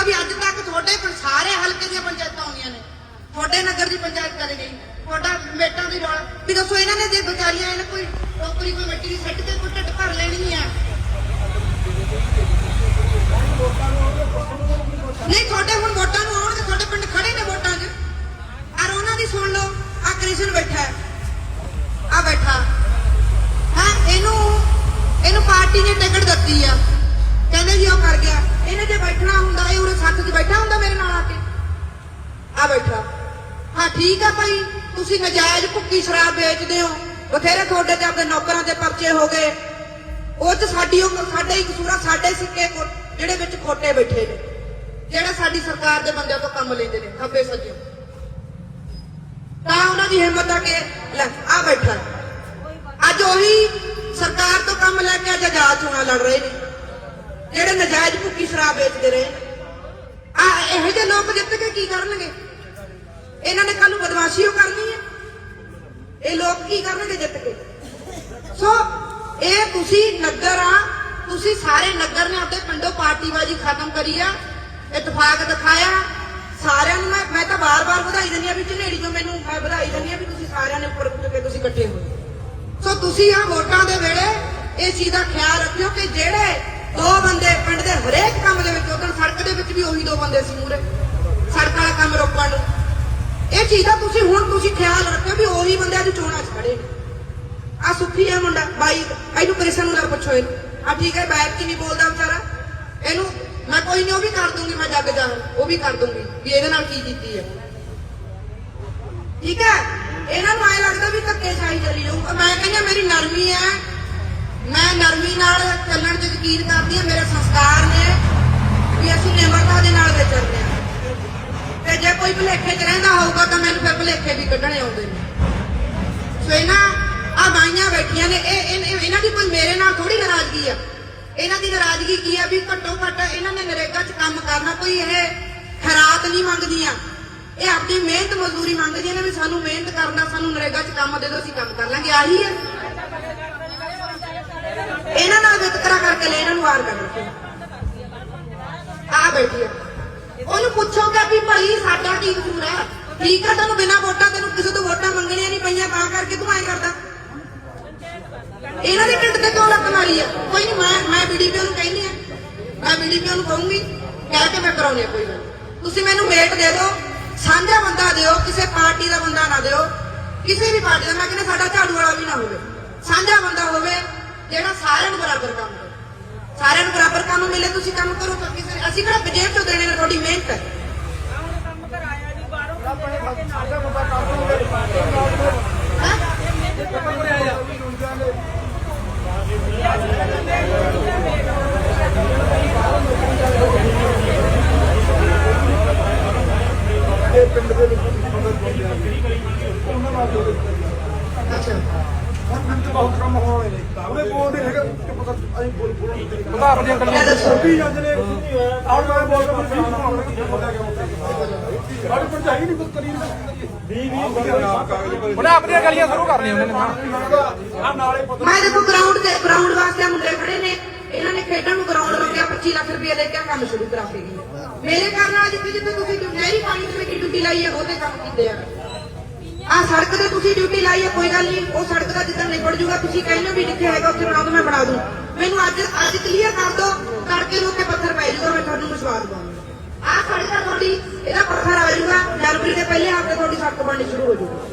ਦੱਸੋ ਵੀ ਅੱਜ ਤੱਕ ਤੁਹਾਡੇ ਸਾਰੇ ਹਲਕੇ ਦੀਆਂ ਪੰਚਾਇਤਾਂ ਆਉਂਦੀਆਂ ਨੇ। ਤੁਹਾਡੇ ਨਗਰ ਦੀ ਪੰਚਾਇਤ ਕਦੇ ਗਈ। ਤੁਹਾਡਾ ਮੇਟਾਂ ਦੀ ਰੌਲਾ ਵੀ ਦੱਸੋ ਇਹਨਾਂ ਨੇ ਜੇ ਵਿਚਾਰੀਆਂ ਇਹਨਾਂ ਕੋਈ ਟੋਕਰੀ ਕੋਈ ਮਿੱਟੀ ਦੀ ਸੱਟ ਕੇ ਕੋਈ ਢਿੱਡ ਭਰ ਲੈਣੀ ਆ। ਨਹੀਂ, ਤੁਹਾਡੇ ਹੁਣ ਵੋਟਾਂ ਨੂੰ ਆਉਣਗੇ, ਤੁਹਾਡੇ ਪਿੰਡ ਖੜੇ ਨੇ ਵੋਟਾਂ 'ਚ। ਔਰ ਉਹਨਾਂ ਦੀ ਸੁਣ ਲਓ ਆ ਕ੍ਰਿਸ਼ਨ ਬੈਠਾ ਆ ਬੈਠਾ। ਹਾਂ, ਇਹਨੂੰ ਇਹਨੂੰ ਪਾਰਟੀ ਨੇ ਟਿਕਟ ਦਿੱਤੀ ਆ। ਕਹਿੰਦੇ ਜੀ ਉਹ ਕਰ ਗਿਆ। ਇਹਨੇ ਜੇ ਬੈਠਣਾ ਹੁੰਦਾ ਇਹ ਉਰੇ ਸੱਥ 'ਚ ਬੈਠਾ ਹੁੰਦਾ ਮੇਰੇ ਨਾਲ ਆ ਕੇ। ਆ ਬੈਠਾ। ਹਾਂ, ਠੀਕ ਆ ਭਾਈ। ਤੁਸੀਂ ਨਜਾਇਜ਼ ਭੁੱਕੀ ਸ਼ਰਾਬ ਵੇਚਦੇ ਹੋ। ਬਥੇਰੇ ਤੁਹਾਡੇ ਤੇ ਆਪਣੇ ਨੌਕਰਾਂ ਦੇ ਪਰਚੇ ਹੋ ਗਏ। ਉਹ ਚ ਸਾਡੀ ਉਹ ਸਾਡੇ ਹੀ ਕਸੂਰਾ ਸਾਡੇ ਸਿੱਕੇ ਜਿਹੜੇ ਵਿੱਚ ਖੋਟੇ ਬੈਠੇ ਨੇ। ਜਿਹੜਾ ਸਾਡੀ ਸਰਕਾਰ ਦੇ ਬੰਦਿਆਂ ਤੋਂ ਕੰਮ ਲੈਂਦੇ ਨੇ, ਖੱਬੇ ਸੱਜੇ। ਤਾਂ ਉਹਨਾਂ ਦੀ ਹਿੰਮਤ ਆ ਕੇ, ਲੈ, ਆ ਬੈਠਾ। ਅੱਜ ਉਹੀ ਸਰਕਾਰ ਤੋਂ ਕੰਮ ਲੈ ਕੇ ਅੱਜ ਆਜ਼ਾਦ ਚੋਣਾਂ ਲੜ ਰਹੇ ਨੇ। ਜਿਹੜੇ ਨਜਾਇਜ਼ ਭੁੱਕੀ ਸ਼ਰਾਬ ਵੇਚਦੇ ਰਹੇ। ਆ, ਇਹੋ ਜਿਹੇ ਲੋਕ ਜਿੱਤ ਕੇ ਕੀ ਕਰਨਗੇ? ਇਹਨਾਂ ਨੇ ਕੱਲ ਨੂੰ ਬਦਮਾਸ਼ੀ ਓ ਕਰਨੀ ਹੈ। ਇਹ ਲੋਕ ਕੀ ਕਰਨਗੇ ਜਿੱਤ ਕੇ? ਸੋ, ਇਹ ਤੁਸੀਂ ਨਗਰ ਆ, ਤੁਸੀਂ ਸਾਰੇ ਨਗਰ ਨੇ ਆਪਣੇ ਪਿੰਡੋਂ ਪਾਰਟੀਬਾਜ਼ੀ ਖਤਮ ਕਰੀ ਆ, ਇਤਫਾਕ ਦਿਖਾਇਆ। ਸਾਰਿਆਂ ਨੂੰ ਮੈਂ ਮੈਂ ਤਾਂ ਬਾਰ-ਬਾਰ ਵਧਾਈ ਦਿੰਦੀ ਆ ਵੀ ਝਨੇੜੀ ਜੋ ਮੈਨੂੰ ਮੈਂ ਵਧਾਈ ਦਿੰਦੀ ਆ ਵੀ ਤੁਸੀਂ ਸਾਰਿਆਂ ਨੇ ਉੱਪਰ ਉੱਠ ਕੇ ਤੁਸੀਂ ਇਕੱਠੇ ਹੋਏ ਸੋ ਤੁਸੀਂ ਆ ਵੋਟਾਂ ਦੇ ਵੇਲੇ ਇਹ ਚੀਜ਼ ਦਾ ਖਿਆਲ ਰੱਖਿਓ ਕਿ ਜਿਹੜੇ ਦੋ ਬੰਦੇ ਪਿੰਡ ਦੇ ਹਰੇਕ ਕੰਮ ਦੇ ਵਿੱਚ ਉਦੋਂ ਸੜਕ ਦੇ ਵਿੱਚ ਵੀ ਉਹੀ ਦੋ ਬੰਦੇ ਸੀ ਮੂਰੇ ਸੜਕ ਵਾਲਾ ਕੰਮ ਰੋਕਣ ਨੂੰ। ਇਹ ਚੀਜ਼ ਦਾ ਤੁਸੀਂ ਹੁਣ ਤੁਸੀਂ ਖਿਆਲ ਰੱਖਿਓ ਵੀ ਉਹੀ ਬੰਦੇ ਅੱਜ ਚੋਣਾਂ 'ਚ ਖੜੇ ਨੇ। ਆ ਸੁਖੀ ਹੈ ਮੁੰਡਾ, ਬਾਈ। ਇਹਨੂੰ ਕ੍ਰਿਸ਼ਨ ਨਾ ਪੁੱਛੋ ਇਹਨੂੰ। ਆ ਠੀਕ ਹੈ, ਬੈਠ ਕੇ ਨਹੀਂ ਬੋਲਦਾ ਵਿਚਾਰਾ। ਇਹਨੂੰ ਮੈਂ ਕੋਈ ਨਹੀਂ, ਉਹ ਵੀ ਕਰ ਦੂੰਗੀ, ਮੈਂ ਜੱਗ ਜਾਣ। ਉਹ ਵੀ ਕਰ ਦੂੰਗੀ ਵੀ ਇਹਦੇ ਨਾਲ ਕੀ ਕੀਤੀ ਹੈ। ਠੀਕ ਹੈ? ਇਹਨਾਂ ਨੂੰ ਐ ਲੱਗਦਾ ਵੀ ਧੱਕੇ ਸ਼ਾਹੀ ਚਲੀ ਜਾਊ। ਮੈਂ ਕਹਿੰਦਾ ਮੇਰੀ ਨਰਮੀ ਹੈ। ਮੈਂ ਨਾਲ ਚੱਲਣ 'ਚ ਯਕੀਨ ਕਰਦੀ ਹਾਂ ਮੇਰੇ ਸੰਸਕਾਰ ਨੇ ਵੀ ਅਸੀਂ ਨਿਮਰਤਾ ਦੇ ਨਾਲ ਵਿਚਰਦੇ ਹਾਂ ਤੇ ਜੇ ਕੋਈ ਭੁਲੇਖੇ 'ਚ ਰਹਿੰਦਾ ਹੋਊਗਾ ਤਾਂ ਮੈਨੂੰ ਫਿਰ ਭੁਲੇਖੇ ਵੀ ਕੱਢਣੇ ਆਉਂਦੇ ਨੇ। ਸੋ ਇਹਨਾਂ ਆ ਬਾਈਆਂ ਬੈਠੀਆਂ ਨੇ, ਇਹ ਇਹਨਾਂ ਦੀ ਕੋਈ ਮੇਰੇ ਨਾਲ ਥੋੜੀ ਨਾਰਾਜ਼ਗੀ ਆ। ਇਹਨਾਂ ਦੀ ਨਾਰਾਜ਼ਗੀ ਕੀ ਆ ਵੀ ਘੱਟੋ ਘੱਟ ਇਹਨਾਂ ਨੇ ਨਰੇਗਾ 'ਚ ਕੰਮ ਕਰਨਾ ਕੋਈ ਇਹ ਖਰਾਤ ਨਹੀਂ ਮੰਗਦੀਆਂ। ਇਹ ਆਪਣੀ ਮਿਹਨਤ ਮਜ਼ਦੂਰੀ ਮੰਗਦੀਆਂ ਨੇ ਵੀ ਸਾਨੂੰ ਮਿਹਨਤ ਕਰਨਾ, ਸਾਨੂੰ ਨਰੇਗਾ 'ਚ ਕੰਮ ਦੇ ਦਿਓ, ਅਸੀਂ ਕੰਮ ਕਰ ਲਾਂਗੇ। ਆਹੀ ਹੈ ਇਹਨਾਂ ਨਾਲ ਵਿਤਕਰਾ ਕਰਕੇ ਲੈ ਇਹਨਾਂ ਨੂੰ ਵਾਰ ਕਰ ਆ ਬੈਠੀ ਉਹਨੂੰ ਪੁੱਛੋਗਾ ਵੀ ਭਾਈ ਸਾਡਾ ਕੀ ਕਸੂਰ ਹੈ ਠੀਕ ਆ, ਤੈਨੂੰ ਬਿਨਾਂ ਵੋਟਾਂ, ਤੈਨੂੰ ਕਿਸੇ ਤੋਂ ਵੋਟਾਂ ਮੰਗਣੀਆਂ ਨਹੀਂ ਪਈਆਂ, ਤਾਂ ਕਰਕੇ ਤੂੰ ਐਂ ਕਰਦਾ। ਇਹਨਾਂ ਦੇ ਢਿੱਡ ਤੇ ਕਿਉਂ ਲੱਤ ਮਾਰੀ ਆ? ਕੋਈ ਨਹੀਂ ਮੈਂ ਮੈਂ ਬੀਡੀਪੀਓ ਨੂੰ ਕਹਿੰਦੀ ਆ। ਮੈਂ ਬੀਡੀਪੀਓ ਨੂੰ ਕਹੂੰਗੀ, ਕਹਿ ਕੇ ਮੈਂ ਕਰਾਉਣੀ ਕੋਈ ਗੱਲ ਤੁਸੀਂ ਮੈਨੂੰ ਮੇਟ ਦੇ ਦਿਓ, ਸਾਂਝਾ ਬੰਦਾ ਦਿਓ, ਕਿਸੇ ਪਾਰਟੀ ਦਾ ਬੰਦਾ ਨਾ ਦਿਓ। ਕਿਸੇ ਵੀ ਪਾਰਟੀ ਦਾ, ਮੈਂ ਕਹਿੰਦਾ ਸਾਡਾ ਝਾੜੂ ਵਾਲਾ ਵੀ ਨਾ ਹੋਵੇ। ਸਾਂਝਾ ਬੰਦਾ ਹੋਵੇ ਜਿਹੜਾ ਸਾਰਿਆਂ ਨੂੰ ਬਰਾਬਰ ਕੰਮ ਕਰੇ। ਸਾਰਿਆਂ ਨੂੰ ਬਰਾਬਰ ਕੰਮ ਮਿਲੇ ਤੁਸੀਂ ਕੰਮ ਕਰੋ ਤਾਂ ਕਿਸੇ ਅਸੀਂ ਕਿਹੜਾ ਬਜੇਬ ਚੋਂ ਦੇਣੇ ਨੇ ਤੁਹਾਡੀ ਮਿਹਨਤ? ਹੈ ਪਿੰਡ ਦੇ ਵਿੱਚ ਮਦਦ ਕਰਦੇ ਆ। ਉਹਨਾਂ ਜੋੜੇ ਅੱਛਾ। ਹੁਣ ਪਿੰਡ 'ਚ ਬਹੁਤ ਕੰਮ ਹੋਣੇ ਨੇ ਉਹਦੇ ਬੋਲਦੇ ਹੈਗੇ ਕਿ ਪਤਾ ਅਸੀਂ ਬੋਲ ਬੋਲ ਪਤਾ ਆਪਣੀਆਂ ਗੱਲਾਂ ਇਹ ਦੱਸੋ ਨੇ ਆਉਣ ਵਾਲੇ ਬੋਲ ਕੇ ਵੀ ਬਣਾਉਣਾ ਕਿ ਪਤਾ ਕਿ ਸਾਡੇ ਪਿੰਡ 'ਚ ਨਹੀਂ ਕੁਝ ਕਰੀ ਨਹੀਂ ਉਹਨੇ ਆਪਣੀਆਂ ਗਲੀਆਂ ਸ਼ੁਰੂ ਕਰਨੀਆਂ ਉਹਨਾਂ ਨੇ ਨਾਲੇ ਪਤਾ ਮੈਂ ਦੇਖੋ ਗਰਾਊਂਡ ਤੇ ਗਰਾਊਂਡ ਵਾਸਤੇ ਮੁੰਡੇ ਖੜੇ ਨੇ। ਇਹਨਾਂ ਨੇ ਖੇਡਣ ਨੂੰ ਗਰਾਊਂਡ ਮੰਗਿਆ 25 ਲੱਖ ਰੁਪਏ ਦੇ ਕੇ ਕੰਮ ਸ਼ੁਰੂ ਕਰਾ ਕੇ ਮੇਰੇ ਘਰ ਨਾਲ ਜਿੱਥੇ ਜਿੱਥੇ ਤੁਸੀਂ ਨਹਿਰੀ ਪਾਣੀ ਦੇ ਵਿੱਚ ਡਿਊਟੀ ਲਾਈ ਹੈ ਉਹਦੇ ਕੰਮ ਕੀਤੇ ਆ। ਆ ਸੜਕ ਤੇ ਤੁਸੀਂ ਡਿਊਟੀ ਲਾਈ ਹੈ ਕੋਈ ਗੱਲ ਨਹੀਂ, ਉਹ ਸੜਕ ਦਾ ਜਿੱਦਾਂ ਨਿਬੜ ਜੂਗਾ, ਤੁਸੀਂ ਕਹਿੰਦੇ ਵੀ ਜਿੱਥੇ ਹੈਗਾ ਉੱਥੇ ਬਣਾ ਦੋ ਮੈਂ ਬਣਾ ਦੂੰ। ਮੈਨੂੰ ਅੱਜ ਅੱਜ ਕਲੀਅਰ ਕਰ ਦੋ ਤੜਕੇ ਨੂੰ ਉੱਤੇ ਪੱਥਰ ਪੈ ਜੂਗਾ, ਮੈਂ ਤੁਹਾਨੂੰ ਵਿਸ਼ਵਾਸ ਦਵਾਂਗਾ। ਆ ਸੜਕ ਤੁਹਾਡੀ, ਇਹਦਾ ਪੱਥਰ ਆ ਜਾਊਗਾ ਜਨਵਰੀ ਦੇ ਪਹਿਲੇ ਹਫ਼ਤੇ ਤੁਹਾਡੀ ਸੜਕ ਬਣਨੀ ਸ਼ੁਰੂ ਹੋ ਜੂਗੀ।